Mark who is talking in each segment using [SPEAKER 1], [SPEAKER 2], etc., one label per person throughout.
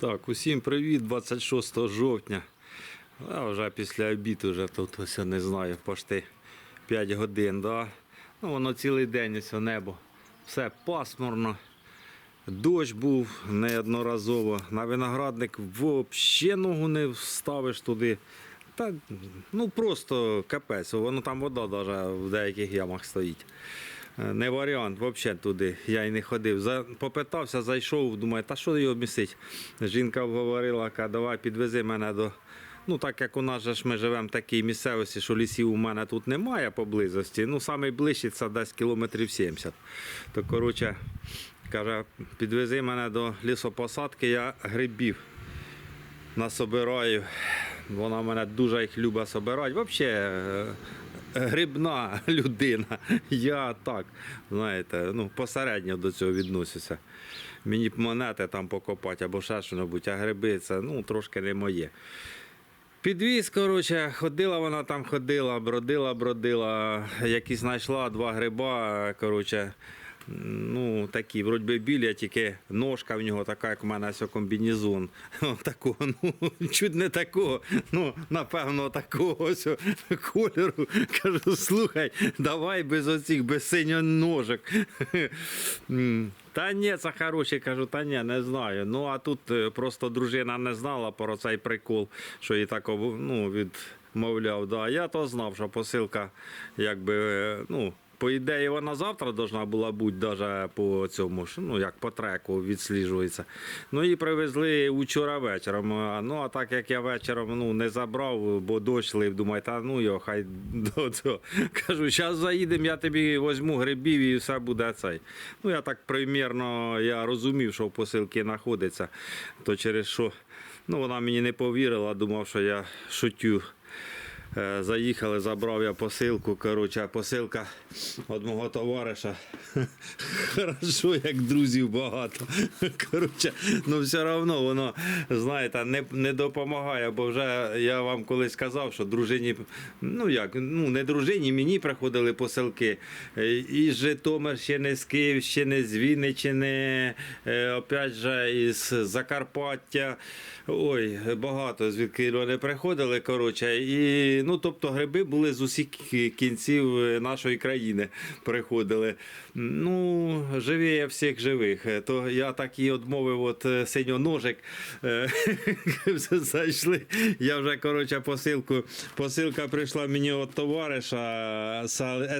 [SPEAKER 1] Так, усім привіт, 26 жовтня. А вже після обіду, вже тут ось не знаю, пошти 5 годин. Да? Ну, воно цілий день ось небо. Все пасмурно. Дощ був неодноразово. На виноградник взагалі ногу не вставиш туди. Та, ну просто капець, воно там вода навіть в деяких ямах стоїть. Е, Не варіант, взагалі туди. Я й не ходив. За, попитався, зайшов, думаю, та що його містить? Жінка говорила, каже, давай підвези мене до. Ну, так як у нас ж ми живемо в такій місцевості, що лісів у мене тут немає поблизості. Ну, найближче це десь кілометрів 70. То, коротше, каже, підвези мене до лісопосадки, я грибів насобираю. Вона мене дуже їх любить собирати. Взагалі, грибна людина. Я так, знаєте, ну, посередньо до цього відносюся. Мені б монети там покопати або ще щось, а гриби це ну, трошки не моє. Підвіз, коротше, ходила вона там, ходила, бродила, бродила, якісь знайшла два гриба, коротше, ну, такі, вроді би білі, тільки ножка в нього така, як у мене ось комбінезон. Такого, ну, чуть не такого, ну, напевно, такого ось кольору. Кажу, слухай, давай без оцих, без синьоножок. М, Та ні, це хороші, кажу, та ні, не знаю. Ну а тут е, просто дружина не знала про цей прикол, що їй так ну, відмовляв. Да. Я то знав, що посилка, якби, е, ну. По ідеї, вона завтра должна була бути даже по цьому ну як по треку відсліджується. Ну її привезли вчора вечором. Ну а так як я вечором ну, не забрав, бо дощ лив, думаю, та ну його, хай до цього. Кажу, зараз заїдемо, я тобі візьму грибів і все буде цей. Ну я так примірно я розумів, що в посилці знаходиться. То через що ну, вона мені не повірила, думав, що я шутю. Е, Заїхали, забрав я посилку. Коротше, посилка від мого товариша. Хорошо, як друзів багато. Коротше, ну все одно воно, знаєте, не, не допомагає, бо вже я вам колись казав, що дружині, ну як, ну не дружині, мені приходили посилки. Е, І з Житомирщини, з Київщини, з Вінниччини, е, опять же, із Закарпаття. Ой, багато звідки вони приходили. Коротше, і ну, тобто гриби були з усіх кінців е, нашої країни. Приходили. Ну, живіє всіх живих. То я так і одмовив от е, синьоножик. Е, Зайшли. Я вже коротше посилку. Посилка прийшла мені від товариша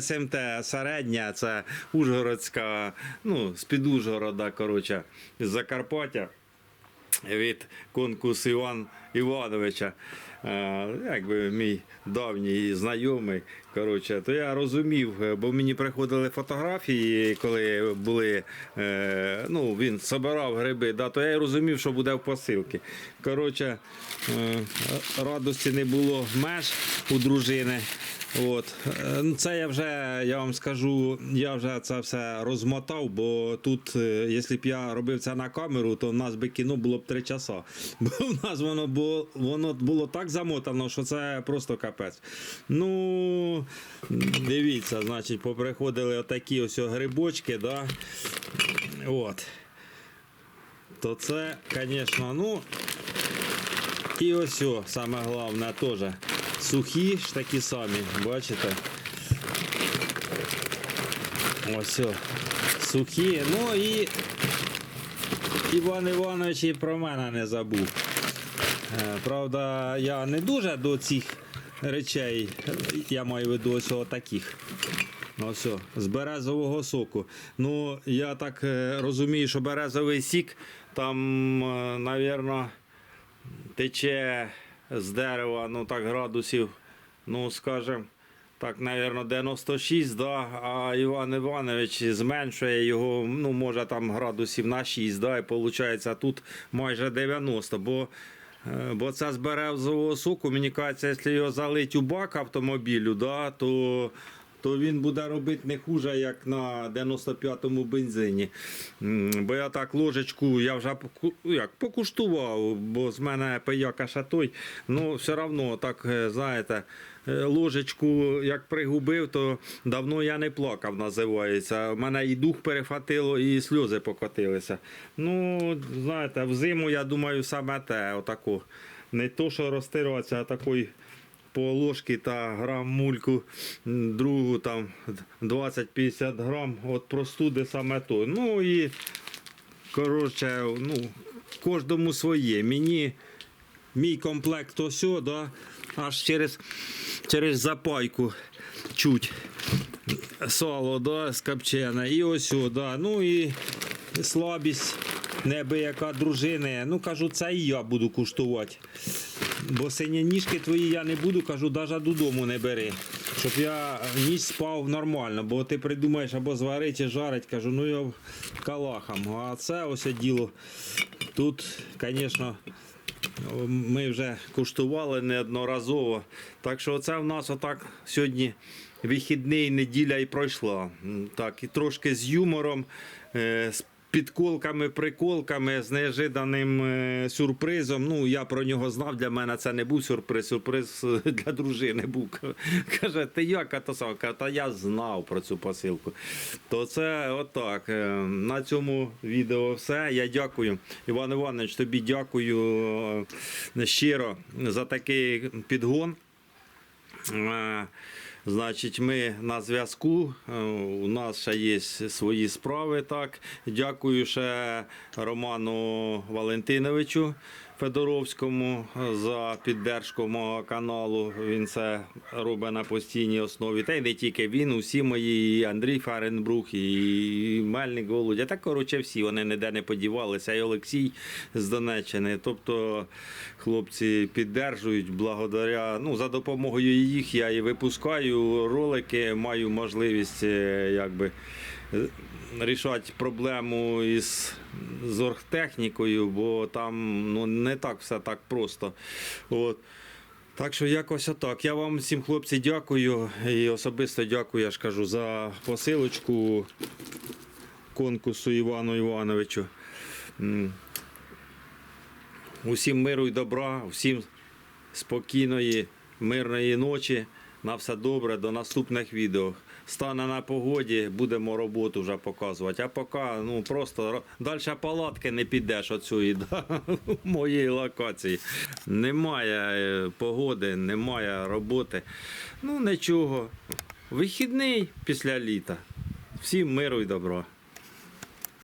[SPEAKER 1] СМТ середня, це Ужгородська, ну, з-під Ужгорода, коротше, з Закарпаття від конкурсу Іван Івановича, якби мій давній знайомий. Коротше, то я розумів, е, бо мені приходили фотографії, коли були, е, ну, він збирав гриби, да, то я й розумів, що буде в посилці. Коротше, е, радості не було меж у дружини. От. Це я вже, я вам скажу, я вже це все розмотав, бо тут, якщо б я робив це на камеру, то в нас би кіно було б три часа. Бо в нас воно було, воно було так замотано, що це просто капець. Ну, дивіться, значить, поприходили отакі ось грибочки, да? От. То це, звісно, ну. І ось, саме головне теж. Сухі ж такі самі, бачите? Ось. Сухі. Ну і Іван Іванович і про мене не забув. Е, Правда, я не дуже до цих речей, я маю в виду ось таких. Ось, з березового соку. Ну, я так е, розумію, що березовий сік там, е, тече з дерева, ну так, градусів, ну, скажем, так, навірно, 96, да, а Іван Іванович зменшує його, ну, може там градусів на 6, да, і виходить тут майже 90, бо Бо це з березового соку, мені кажеться, якщо його залить у бак автомобілю, да, то то він буде робити не хуже, як на 95-му бензині. Бо я так ложечку, я вже як, покуштував, бо з мене пияка ще той. Ну, все одно, так, е, знаєте, е, ложечку як пригубив, то давно я не плакав, називається. У мене і дух перехватило, і сльози покотилися. Ну, знаєте, взиму, я думаю, саме те, отаку. Не то, що розтиратися, а такий по ложки та грам мульку, другу там 20-50 грам, от простуди саме то. Ну і коротше, ну, кожному своє. Мені мій комплект ось, да, аж через, через запайку чуть сало да, скопчене. І ось, да. ну і слабість небияка дружини. Ну, кажу, це і я буду куштувати. Бо сині ніжки твої я не буду, кажу, навіть додому не бери. Щоб я ніч спав нормально, бо ти придумаєш або зварити, чи жарить, кажу, ну я калахам. А це ось діло. Тут, звісно, ми вже куштували неодноразово. Так що це в нас отак сьогодні вихідний неділя і пройшла. Так, і трошки з юмором, е, з підколками, приколками, з неожиданим е, сюрпризом. Ну, я про нього знав, для мене це не був сюрприз, сюрприз е, для дружини був. Каже, ти як а то Та я знав про цю посилку. То це отак. Е, На цьому відео все. Я дякую. Іван Іванович, тобі дякую щиро за такий підгон. Значить, ми на зв'язку. Е, У нас ще є свої справи. Так. Дякую ще Роману Валентиновичу Федоровському за піддержку мого каналу. Він це робить на постійній основі. Та й не тільки він, усі мої, і Андрій Фаренбрух, і Мельник Володя. Та коротше всі вони ніде не подівалися. І Олексій з Донеччини. Тобто хлопці піддержують благодаря. Ну, за допомогою їх я і випускаю ролики, маю можливість е, якби. Рішати проблему із оргтехнікою, бо там ну, не так все так просто. От. Так що якось отак. Я вам всім хлопці дякую і особисто дякую, я ж кажу, за посилочку конкурсу Івану Івановичу. Усім миру і добра, всім спокійної, мирної ночі. На все добре, до наступних відео. Стане на погоді, будемо роботу вже показувати. А поки ну просто далі палатки не підеш оцю да, моєї локації. Немає е, погоди, немає роботи. Ну нічого. Вихідний після літа. Всім миру і добра.